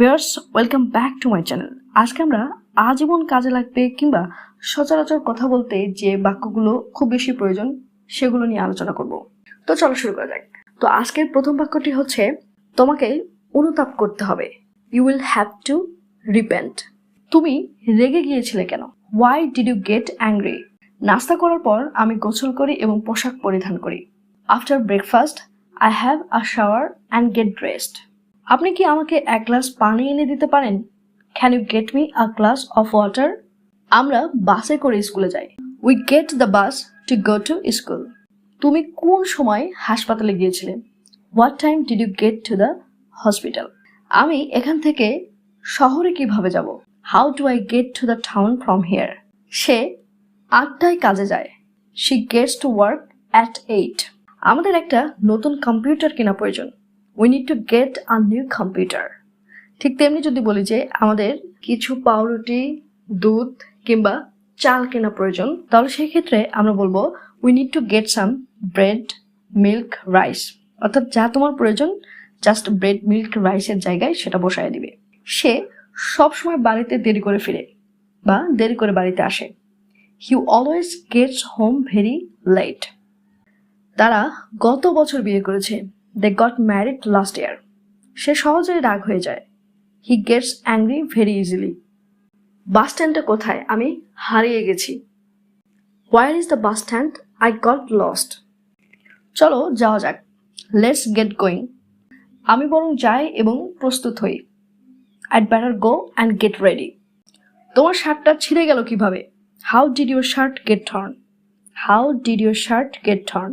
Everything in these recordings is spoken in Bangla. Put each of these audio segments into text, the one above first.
Viewers, welcome back to my channel. আজকে আমরা আজীবন কাজে লাগবে কিংবা সচরাচর কথা বলতে যে বাক্যগুলো খুব বেশি প্রয়োজন, সেগুলো নিয়ে আলোচনা করব। তো চলো শুরু করা যাক। তো আজকের প্রথম বাক্যটি হচ্ছে, তোমাকে অনুতাপ করতে হবে। You will have to repent তুমি রেগে গিয়েছিলে কেন? Why did you get angry নাস্তা করার পর আমি গোসল করি এবং পোশাক পরিধান করি। After breakfast I have a shower and get dressed আপনি কি আমাকে এক গ্লাস পানি এনে দিতে পারেন? Can you get me a glass of water আমরা বাসে করে স্কুলে যাই। We get the bus to go to school তুমি কোন সময় হাসপাতালে গিয়েছিলে? What time did you get to the hospital আমি এখান থেকে শহরে কীভাবে যাব? How do I get to the town from here সে আটটায় কাজে যায়। She gets to work at eight আমাদের একটা নতুন কম্পিউটার কেনা প্রয়োজন। We need to get a new computer ঠিক তেমনি যদি বলি যে আমাদের কিছু পাউরুটি, দুধ কিংবা চাল কেনা প্রয়োজন, তাহলে সেই ক্ষেত্রে আমরা বলব we need to get some bread milk rice অর্থাৎ যা তোমার প্রয়োজন জাস্ট ব্রেড মিল্ক রাইসের জায়গায় সেটা বসায় দিবে। সে সবসময় বাড়িতে দেরি করে ফিরে বা দেরি করে বাড়িতে আসে। He always gets home very late তারা গত বছর বিয়ে করেছে। They got married last year সে সহজেই রাগ হয়ে যায়। He gets angry very easily bus স্ট্যান্ডটা কোথায়? আমি হারিয়ে গেছি। Where is the bus stand I got lost চলো যাওয়া যাক। লেটস গেট গোয়িং আমি বরং যাই এবং প্রস্তুত হই। I'd better go and get ready তোমার শার্টটা ছিঁড়ে গেল কীভাবে? How did your shirt get torn how did your shirt get torn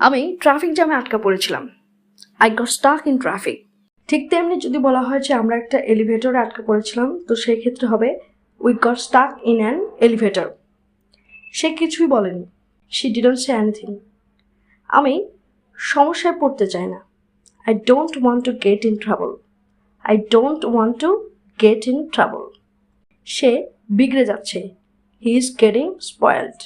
আমি ট্রাফিক জ্যামে আটকা পড়েছিলাম। I got stuck in traffic ঠিক তেমনি যদি বলা হয় যে আমরা একটা এলিভেটরে আটকা পড়েছিলাম, তো সেই ক্ষেত্রে হবে we got stuck in an elevator সে কিছুই বলেনি। শি ডিডন্ট সে এনিথিং আমি সমস্যায় পড়তে চাই না। I don't want to get in trouble I don't want to get in trouble সে বিগড়ে যাচ্ছে। হি ইজ গেটিং স্পয়েলড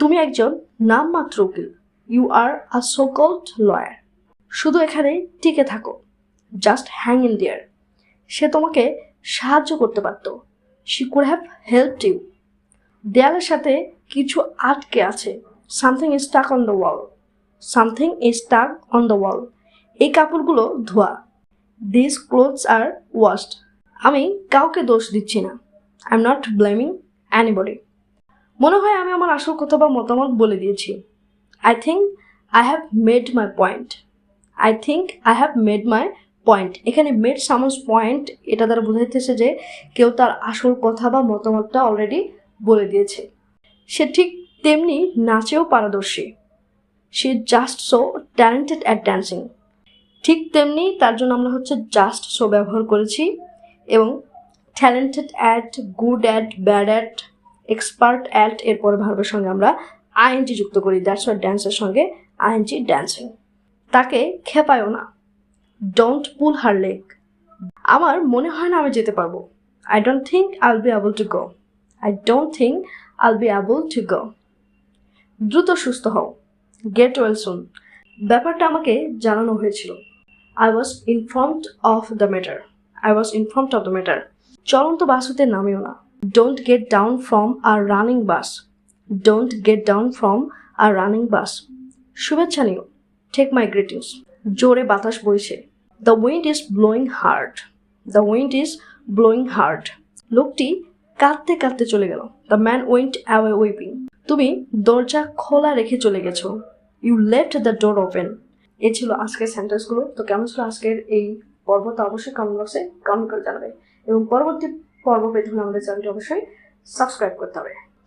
তুমি একজন নামমাত্র উকিল। You are a so called lawyer শুধু এখানে টিকে থাকো। জাস্ট হ্যাং ইন ডিয়ার সে তোমাকে সাহায্য করতে পারত। She could have help you দেয়ালের সাথে কিছু আটকে আছে। Something is stuck on the wall something is stuck on the wall এই কাপড়গুলো ধোয়া। দিস ক্লোথস আর ওয়াশড আমি কাউকে দোষ দিচ্ছি না। I am not blaming anybody মনে হয় আমি আমার আসল কথা বা মতামত বলে দিয়েছি। I think I have made my point I think I have made my point এখানে মেড সামস পয়েন্ট এটা দ্বারা বোঝাইতেছে যে কেউ তার আসল কথা বা মতামতটা অলরেডি বলে দিয়েছে। সে ঠিক তেমনি নাচেও পারদর্শী। সে just so talented at dancing ঠিক তেমনি তার জন্য আমরা হচ্ছে জাস্ট সো ব্যবহার করেছি এবং talented at good at bad at expert at এরপর ভার্বের সঙ্গে আমরা আইএনজি যুক্ত করি দ্যাটস ওয়াট ড্যান্সের সঙ্গে আইএনজি ড্যান্সিং তাকে খেপায়ও না। ডোন্ট পুল হার লেগ আমার মনে হয় না আমি যেতে পারব। I don't think I will be able to go I don't think I will be able to go দ্রুত সুস্থ হও। গেট ওয়েল সুন ব্যাপারটা আমাকে জানানো হয়েছিল। I was informed of the matter I was informed of the matter চলন্ত বাস হতে নামিও না। Don't get down from a running bus don't get down from a running bus শুভেচ্ছা নিও। টেক মাই গ্রিটিংস জোরে বাতাস বইছে। The wind is blowing hard the wind is blowing hard লোকটি কাঁদতে কাঁদতে চলে গেল। The man went away weeping তুমি দরজা খোলা রেখে চলে গেছো। You left the door open এ ছিল আজকের সেন্টেন্সগুলো তো কেমন ছিল আজকের এই পর্ব তো অবশ্যই কমেন্ট বক্সে কমেন্ট করে জানাবে। এবং পরবর্তী পর্ব পেতে হলে আমাদের চ্যানেলটি অবশ্যই সাবস্ক্রাইব করতে হবে।